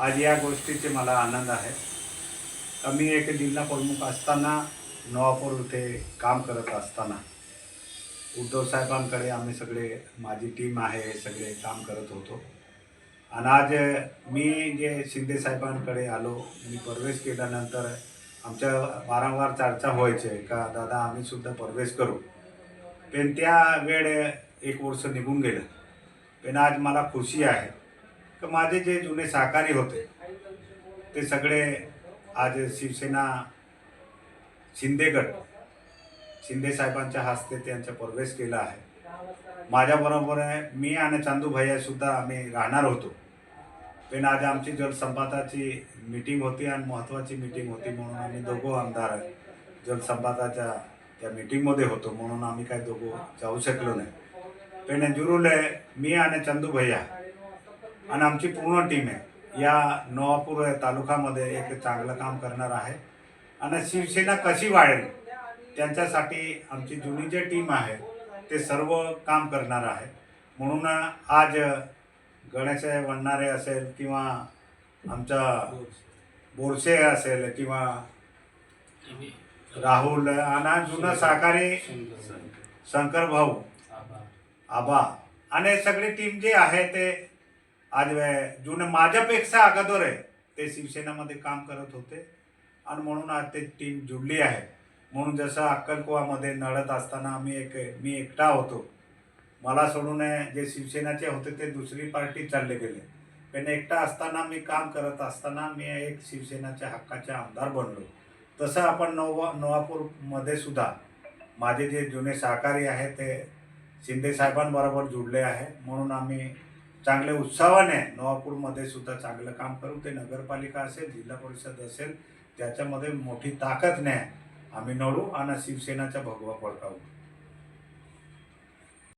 आज या गोष्टीचे मला आनंद आहे. कमी मी एक जिल्हा प्रमुख असताना नवापूर इथे काम करत असताना उद्धव साहेबांकडे आम्ही सगळे माझी टीम आहे सगळे काम करत होतो. आणि आज मी जे शिंदे साहेबांकडे आलो मी प्रवेश केल्यानंतर आमच्या वारंवार चर्चा व्हायचे का दादा आम्ही सुद्धा प्रवेश करू. पण त्या वेळ एक वर्ष निघून गेलं. पण आज मला खुशी आहे. की माझे जे जुने सहकारी होते ते सगळे आज शिवसेना शिंदेगड शिंदे साहेबांच्या हस्ते त्यांचा प्रवेश केला आहे. माझ्याबरोबर आहे मी आणि चांदू सुद्धा आम्ही राहणार होतो. पण आज आमची जलसंपादाची मीटिंग होती आणि महत्त्वाची मीटिंग होती म्हणून आम्ही दोघं आमदार जलसंपादाच्या त्या मीटिंगमध्ये होतो म्हणून आम्ही काय दोघं जाऊ शकलो नाही. पण जुरुले मी आणि चंदू भैया आणि आमची पूर्ण टीम आहे. या नवापूर तालुक्यामध्ये एक चांगलं काम करणार आहे. आणि शिवसेना कशी वाढेल त्यांच्यासाठी आमची जुनी जे टीम आहे ते सर्व काम करणार आहे. म्हणून आज गणेश वणणारे असेल किंवा आमचा बोरसे असेल किंवा राहुल आणि जुनं सहकारी शंकर. भाऊ आबा. आणि सगळी टीम जी आहे ते आज वे- जुनं माझ्यापेक्षा अगोदर आहे ते शिवसेनामध्ये काम करत होते. आणि म्हणून आज ते टीम जुडली आहे. म्हणून जसं अक्कलकुवामध्ये नळत असताना आम्ही एक मी एकटा होतो. मला सोडून जे शिवसेनाचे होते ते दुसरी पार्टी चालले गेले. पण एकटा असताना मी काम करत असताना मी एक शिवसेनाच्या हक्काचे आमदार बनलो. तसं आपण नवा नवापूरमध्ये सुद्धा माझे जे जुने सहकारी आहेत ते शिंदे साहेबांबरोबर जुडले आहे. म्हणून आम्ही चांगल्या उत्साहाने नवापूरमध्ये सुद्धा चांगलं काम करू ते नगरपालिका असेल जिल्हा परिषद असेल त्याच्यामध्ये मोठी ताकद नाही आम्ही नडू आणि शिवसेनाचा भगवा पडकावू